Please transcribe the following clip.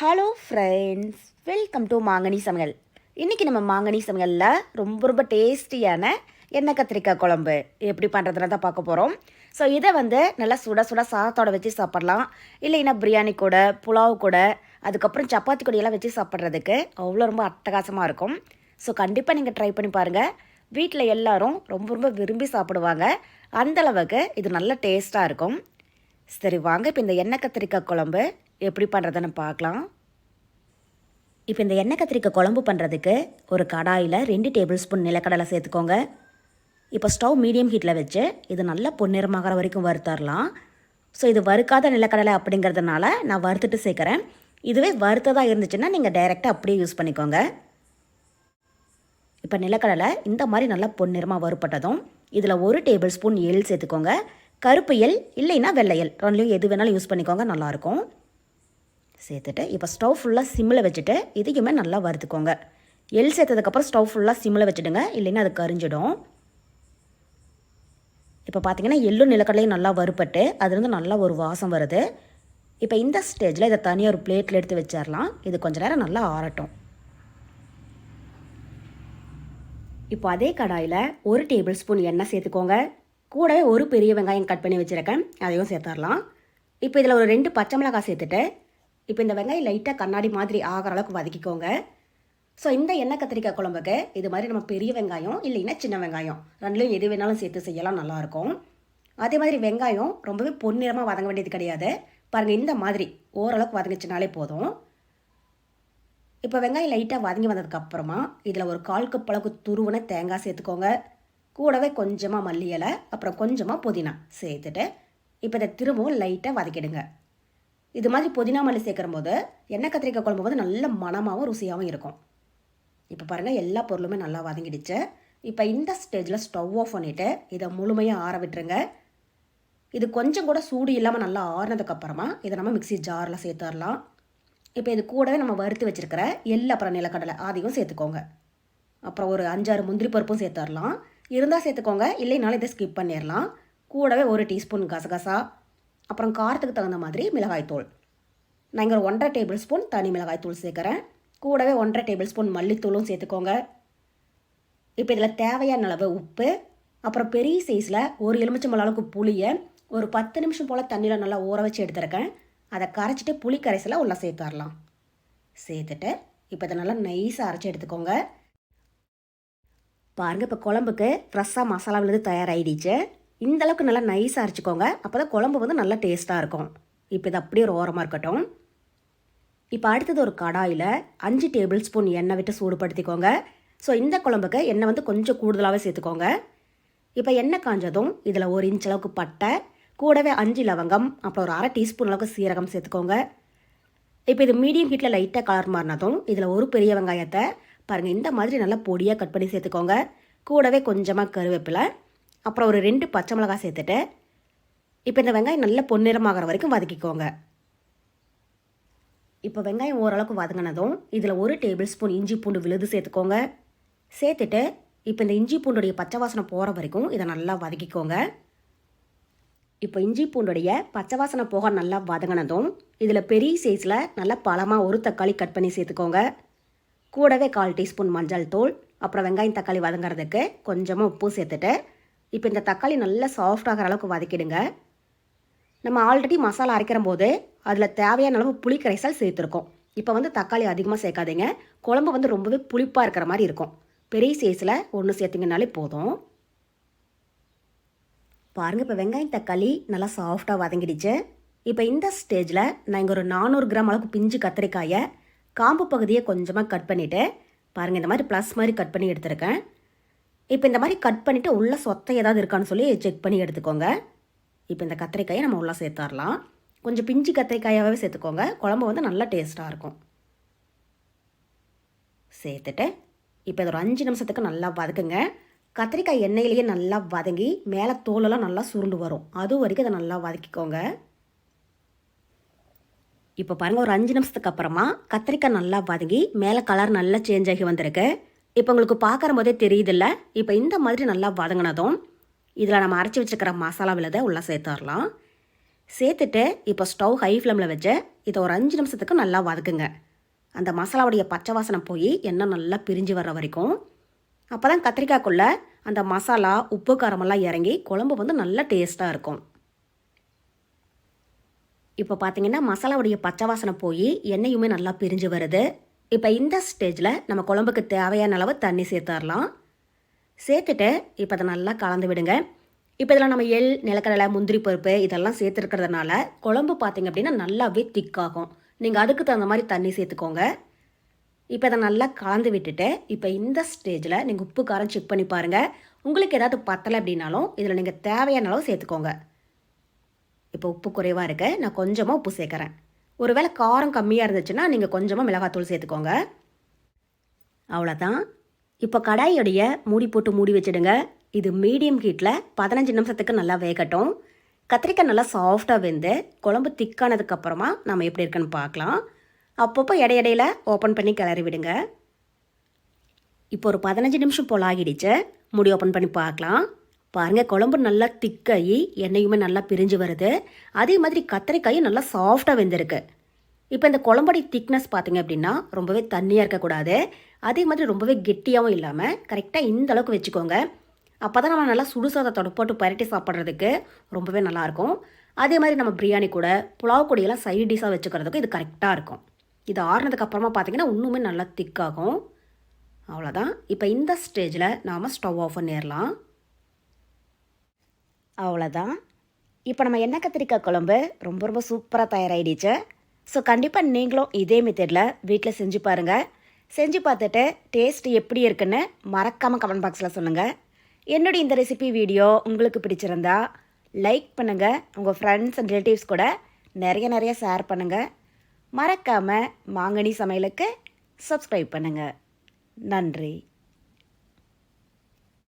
Hello friends welcome to மாங்கனி சமையல் இன்றைக்கி நம்ம மாங்கனி சமையலில் ரொம்ப ரொம்ப டேஸ்டியான எண்ணெய் கத்திரிக்காய் குழம்பு. எப்படி பண்ணுறதுன்னு தான் பார்க்க போகிறோம் ஸோ இதை வந்து நல்லா சுட சுட சாதத்தோட வச்சு சாப்பிட்லாம். இல்லைன்னா பிரியாணி கூட புலாவ் கூட அதுக்கப்புறம் சப்பாத்தி கொடியெல்லாம் வச்சு சாப்பிட்றதுக்கு அவ்வளோ ரொம்ப அட்டகாசமாக இருக்கும். ஸோ கண்டிப்பாக நீங்கள் ட்ரை பண்ணி பாருங்கள் வீட்டில் எல்லோரும் ரொம்ப ரொம்ப விரும்பி சாப்பிடுவாங்க. அந்தளவுக்கு இது நல்ல டேஸ்ட்டாக இருக்கும். சரி வாங்க இப்போ இந்த எண்ணெய் கத்திரிக்காய் குழம்பு எப்படி பண்ணுறதுன்னு பார்க்கலாம். இப்போ இந்த எண்ணெய் கத்திரிக்காய் குழம்பு பண்ணுறதுக்கு ஒரு கடாயில் ரெண்டு டேபிள் ஸ்பூன் நிலக்கடலை சேர்த்துக்கோங்க. இப்போ ஸ்டவ் மீடியம் ஹீட்டில் வச்சு இது நல்லா பொன்னிறமாகற வரைக்கும் வறுத்தரலாம். ஸோ இது வறுக்காத நிலக்கடலை அப்படிங்கிறதுனால நான் வறுத்துட்டு சேர்க்குறேன். இதுவே வறுத்ததாக இருந்துச்சுன்னா நீங்கள் டைரெக்டாக அப்படியே யூஸ் பண்ணிக்கோங்க. இப்போ நிலக்கடலை இந்த மாதிரி நல்லா பொன்னிறமாக வறுப்பட்டதும் இதில் ஒரு டேபிள் ஸ்பூன் எள் சேர்த்துக்கோங்க. கருப்பு எள் இல்லைன்னா வெள்ளை எள். ரெண்டுலையும் எது வேணாலும் யூஸ் பண்ணிக்கோங்க நல்லாயிருக்கும் சேர்த்துட்டு இப்போ ஸ்டவ் ஃபுல்லாக சிம்மில் வச்சுட்டு இதையுமே நல்லா வறுத்துக்கோங்க. எள் சேர்த்ததுக்கப்புறம் ஸ்டவ் ஃபுல்லாக சிம்மில் வச்சுடுங்க இல்லைன்னா அது கரிஞ்சிடும். இப்போ பார்த்தீங்கன்னா எள்ளும் நிலக்கடலையும் நல்லா வறுப்பட்டு அதுலேருந்து நல்லா ஒரு வாசம் வருது. இப்போ இந்த ஸ்டேஜில் இதை தனியாக ஒரு பிளேட்டில் எடுத்து வச்சிடலாம் இது கொஞ்ச நேரம் நல்லா ஆறட்டும். இப்போ அதே கடாயில் ஒரு டேபிள் ஸ்பூன் எண்ணெய் சேர்த்துக்கோங்க. கூடவே ஒரு பெரிய வெங்காயம் கட் பண்ணி வச்சுருக்கேன். அதையும் சேர்த்துடலாம் இப்போ இதில் ஒரு ரெண்டு பச்சை மிளகாய் சேர்த்துட்டு இப்போ இந்த வெங்காயம் லைட்டாக கண்ணாடி மாதிரி ஆகிற அளவுக்கு வதக்கிக்கோங்க. ஸோ இந்த எண்ணெய் கத்திரிக்காய் குழம்புக்கு இது மாதிரி நம்ம பெரிய வெங்காயம் இல்லைன்னா சின்ன வெங்காயம் ரெண்டுலையும் எது வேணாலும் சேர்த்து செய்யலாம் நல்லாயிருக்கும் அதே மாதிரி வெங்காயம் ரொம்பவே பொன்னிறமாக வதங்க வேண்டியது கிடையாது. பாருங்கள் இந்த மாதிரி ஓரளவுக்கு வதங்கிச்சினாலே போதும். இப்போ வெங்காயம் லைட்டாக வதங்கி வந்ததுக்கப்புறமா இதில் ஒரு கால் கப் அளவுக்கு துருவன தேங்காய் சேர்த்துக்கோங்க. கூடவே கொஞ்சமாக மல்லி இலை அப்புறம் கொஞ்சமாக புதினா சேர்த்துட்டு இப்போ இதை திரும்பவும் லைட்டாக வதக்கிடுங்க. இது மாதிரி புதினா மல்லி சேர்க்குற போது எண்ணெய் கத்திரிக்காய் குழம்பு வந்து நல்ல மனமாகவும் ருசியாகவும் இருக்கும். இப்போ பாருங்கள் எல்லா பொருளுமே நல்லா வதங்கிடுச்சு. இப்போ இந்த ஸ்டேஜில் ஸ்டவ் ஆஃப் பண்ணிவிட்டு இதை முழுமையாக ஆற விட்டுருங்க. இது கொஞ்சம் கூட சூடு இல்லாமல் நல்லா ஆறினதுக்கப்புறமா இதை நம்ம மிக்சி ஜாரில் சேர்த்துடலாம் இப்போ இது கூடவே நம்ம வறுத்து வச்சுருக்கிற எள்ளு அப்புறம் நிலக்கடலை அதையும் சேர்த்துக்கோங்க. அப்புறம் ஒரு அஞ்சாறு முந்திரி பருப்பும் சேர்த்துடலாம் இருந்தால் சேர்த்துக்கோங்க இல்லைனாலும் இதை ஸ்கிப் பண்ணிடலாம் கூடவே ஒரு டீஸ்பூன் கசகசா அப்புறம் காரத்துக்கு தகுந்த மாதிரி மிளகாய்த்தூள். நான் இங்கே ஒரு ஒன்றரை டேபிள் ஸ்பூன் தனி மிளகாய்த்தூள் சேர்க்குறேன். கூடவே ஒன்றரை டேபிள் ஸ்பூன் மல்லித்தூளும் சேர்த்துக்கோங்க. இப்போ இதில் தேவையான அளவு உப்பு அப்புறம் பெரிய சைஸில் ஒரு எலுமிச்சம்பழம் அளவுக்கு புளியை ஒரு பத்து நிமிஷம் போல் தண்ணியில் நல்லா ஊற வச்சு எடுத்துருக்கேன். அதை கரைச்சிட்டு புளி கரைசலை உள்ளே சேர்த்துடலாம் சேர்த்துட்டு இப்போ இதை நல்லா நைஸாக அரைச்சி எடுத்துக்கோங்க. பாருங்கள் இப்போ குழம்புக்கு ஃப்ரெஷ்ஷாக மசாலா விழுது தயாராகிடுச்சு இந்தளவுக்கு நல்லா நைஸாக அரைச்சிக்கோங்க. அப்போ தான் குழம்பு வந்து நல்லா டேஸ்ட்டாக இருக்கும். இப்போ இது அப்படியே ஒரு ஓரமாக இருக்கட்டும். இப்போ அடுத்தது ஒரு கடாயில் அஞ்சு டேபிள் ஸ்பூன் எண்ணெய் விட்டு சூடுபடுத்திக்கோங்க. ஸோ இந்த குழம்புக்கு எண்ணெய் வந்து கொஞ்சம் கூடுதலாகவே சேர்த்துக்கோங்க. இப்போ எண்ணெய் காஞ்சதும் இதில் ஒரு இன்ச் அளவுக்கு பட்டை கூடவே அஞ்சு லவங்கம் அப்புறம் ஒரு அரை டீஸ்பூன் அளவுக்கு சீரகம் சேர்த்துக்கோங்க. இப்போ இது மீடியம் ஹீட்டில் லைட்டாக கலர் மாறினதும் இதில் ஒரு பெரிய வெங்காயத்தை பாருங்கள் இந்த மாதிரி நல்லா பொடியாக கட் பண்ணி சேர்த்துக்கோங்க. கூடவே கொஞ்சமாக கருவேப்பிலை அப்புறம் ஒரு ரெண்டு பச்சை மிளகாய் சேர்த்துட்டு இப்போ இந்த வெங்காயம் நல்ல பொன்னிறமாகிற வரைக்கும் வதக்கிக்கோங்க. இப்போ வெங்காயம் ஓரளவுக்கு வதங்கினதும் இதில் ஒரு டேபிள் ஸ்பூன் இஞ்சி பூண்டு விழுது சேர்த்துக்கோங்க. சேர்த்துட்டு இப்போ இந்த இஞ்சி பூண்டுடைய பச்சை வாசனை போகிற வரைக்கும் இதை நல்லா வதக்கிக்கோங்க. இப்போ இஞ்சி பூண்டுடைய பச்சை வாசனை போக நல்லா வதங்கினதும் இதில் பெரிய சைஸில் நல்லா பழமாக ஒரு தக்காளி கட் பண்ணி சேர்த்துக்கோங்க. கூடவே கால் டீஸ்பூன் மஞ்சள் தூள் அப்புறம் வெங்காயம் தக்காளி வதங்குறதுக்கு கொஞ்சமாக உப்பு சேர்த்துட்டு இப்போ இந்த தக்காளி நல்லா சாஃப்ட் ஆகிற அளவுக்கு வதக்கிடுங்க. நம்ம ஆல்ரெடி மசாலா அரைக்கிற போது அதில் தேவையான அளவு புளி கரைசல் சேர்த்துருக்கோம். இப்போ வந்து தக்காளி அதிகமாக சேர்க்காதீங்க. குழம்பு வந்து ரொம்பவே புளிப்பாக இருக்கிற மாதிரி இருக்கும். பெரிய சைஸில் ஒன்று சேர்த்திங்கனாலே போதும். பாருங்கள் இப்போ வெங்காயம் தக்காளி நல்லா சாஃப்டாக வதங்கிடுச்சு. இப்போ இந்த ஸ்டேஜில் நான் இங்கே ஒரு நானூறு கிராம் அளவுக்கு பிஞ்சு கத்திரிக்காயை காம்பு பகுதியை கொஞ்சமாக கட் பண்ணிவிட்டு பாருங்கள் இந்த மாதிரி ப்ளஸ் மாதிரி கட் பண்ணி எடுத்துருக்கேன். இப்போ இந்த மாதிரி கட் பண்ணிவிட்டு உள்ளே சொத்தை ஏதாவது இருக்கான்னு சொல்லி செக் பண்ணி எடுத்துக்கோங்க. இப்போ இந்த கத்திரிக்காயை நம்ம உள்ளே சேர்த்துடலாம். கொஞ்சம் பிஞ்சு கத்திரிக்காயாகவே சேர்த்துக்கோங்க. குழம்பு வந்து நல்லா டேஸ்ட்டாக இருக்கும். சேர்த்துட்டு இப்போ இது ஒரு அஞ்சு நிமிஷத்துக்கு நல்லா வதக்குங்க. கத்திரிக்காய் எண்ணெயிலேயே நல்லா வதங்கி மேலே தோலெல்லாம் நல்லா சுருண்டு வரும். அது வரைக்கும் அதை நல்லா வதக்கிக்கோங்க. இப்போ பாருங்கள் ஒரு அஞ்சு நிமிஷத்துக்கு அப்புறமா கத்திரிக்காய் நல்லா வதங்கி மேலே கலர் நல்லா சேஞ்ச் ஆகி வந்திருக்கு. இப்போ உங்களுக்கு பார்க்குற போதே தெரியுதில்ல? இப்போ இந்த மாதிரி நல்லா வதங்கினதும் இதில் நம்ம அரைச்சி வச்சுருக்கிற மசாலா விழுதை உள்ளே சேர்த்துடலாம். சேர்த்துட்டு இப்போ ஸ்டவ் ஹை ஃப்ளேமில் வச்சு இதை ஒரு அஞ்சு நிமிஷத்துக்கு நல்லா வதக்குங்க. அந்த மசாலாவுடைய பச்சை வாசனை போய் எண்ணெய் நல்லா பிரிஞ்சு வர்ற வரைக்கும். அப்போ தான் கத்திரிக்காய்க்குள்ளே அந்த மசாலா உப்பு காரமெல்லாம் இறங்கி குழம்பு வந்து நல்லா டேஸ்ட்டாக இருக்கும். இப்போ பார்த்தீங்கன்னா மசாலாவுடைய பச்சை வாசனை போய் எண்ணெயுமே நல்லா பிரிஞ்சு வருது. இப்போ இந்த ஸ்டேஜில் நம்ம குழம்புக்கு தேவையான அளவு தண்ணி சேர்த்துடலாம். சேர்த்துட்டு இப்போ அதை நல்லா கலந்து விடுங்க. இப்போ இதில் நம்ம எள் நிலக்கடலை முந்திரி பருப்பு இதெல்லாம் சேர்த்துருக்கிறதுனால குழம்பு பார்த்தீங்க அப்படின்னா நல்லாவே திக்காகும் நீங்கள் அதுக்கு தகுந்த மாதிரி தண்ணி சேர்த்துக்கோங்க. இப்போ அதை நல்லா கலந்து விட்டுட்டு இப்போ இந்த ஸ்டேஜில் நீங்கள் உப்பு காரம் செக் பண்ணி பாருங்கள் உங்களுக்கு ஏதாவது பத்தலை அப்படின்னாலும் இதில் நீங்கள் தேவையான அளவு சேர்த்துக்கோங்க. இப்போ உப்பு குறைவாக இருக்கு. நான் கொஞ்சமாக உப்பு சேர்க்குறேன். ஒருவேளை காரம் கம்மியாக இருந்துச்சுன்னா நீங்கள் கொஞ்சமாக மிளகாத்தூள் சேர்த்துக்கோங்க. அவ்வளோதான் இப்போ கடாயோடைய மூடி போட்டு மூடி வச்சிடுங்க. இது மீடியம் ஹீட்டில் பதினஞ்சு நிமிஷத்துக்கு நல்லா வேகட்டும். கத்திரிக்காய் நல்லா சாஃப்டாக வெந்து குழம்பு திக்கானதுக்கப்புறமா நம்ம எப்படி இருக்குன்னு பார்க்கலாம். அப்பப்போ இடையிடையில் ஓப்பன் பண்ணி கிளறி விடுங்க. இப்போ ஒரு பதினஞ்சு நிமிஷம் போல் ஆகிடுச்சு. முடி ஓப்பன் பண்ணி பார்க்கலாம். பாருங்கள் குழம்பு நல்லா திக்காகி எண்ணெயுமே நல்லா பிரிஞ்சு வருது. அதே மாதிரி கத்திரிக்காயும் நல்லா சாஃப்டாக வெந்திருக்கு. இப்போ இந்த குழம்புடைய திக்னஸ் பார்த்திங்க அப்படின்னா ரொம்பவே தண்ணியாக இருக்கக்கூடாது. அதே மாதிரி ரொம்பவே கெட்டியாகவும் இல்லாமல் கரெக்டாக இந்த அளவுக்கு வச்சுக்கோங்க. அப்போ தான் நம்ம நல்லா சுடுசாதத்தோட போட்டு பரட்டி சாப்பிட்றதுக்கு ரொம்பவே நல்லாயிருக்கும் அதே மாதிரி நம்ம பிரியாணி கூட புலாவ் கொடியெல்லாம் சைடு டிஷ்ஷாக வச்சுக்கிறதுக்கு இது கரெக்டாக இருக்கும். இது ஆறுனதுக்கு அப்புறமா பார்த்தீங்கன்னா இன்னுமே நல்லா திக்காகும் அவ்வளோதான் இப்போ இந்த ஸ்டேஜில் நாம் ஸ்டவ் ஆஃப் பண்ணிடலாம். அவ்வளோதான் இப்போ நம்ம எண்ணெய் கத்திரிக்காய் குழம்பு ரொம்ப ரொம்ப சூப்பராக தயாராகிடுச்சு ஸோ கண்டிப்பாக நீங்களும் இதே மெத்தடில் வீட்டில் செஞ்சு பாருங்கள் செஞ்சு பார்த்துட்டு டேஸ்ட் எப்படி இருக்குன்னு மறக்காமல் கமெண்ட் பாக்ஸில் சொல்லுங்கள் என்னுடைய இந்த ரெசிபி வீடியோ உங்களுக்கு பிடிச்சிருந்தா லைக் பண்ணுங்கள் உங்கள் ஃப்ரெண்ட்ஸ் அண்ட் ரிலேட்டிவ்ஸ் கூட நிறைய நிறைய ஷேர் பண்ணுங்கள் மறக்காமல் மாங்கனி சமையலுக்கு சப்ஸ்கிரைப் பண்ணுங்கள் நன்றி.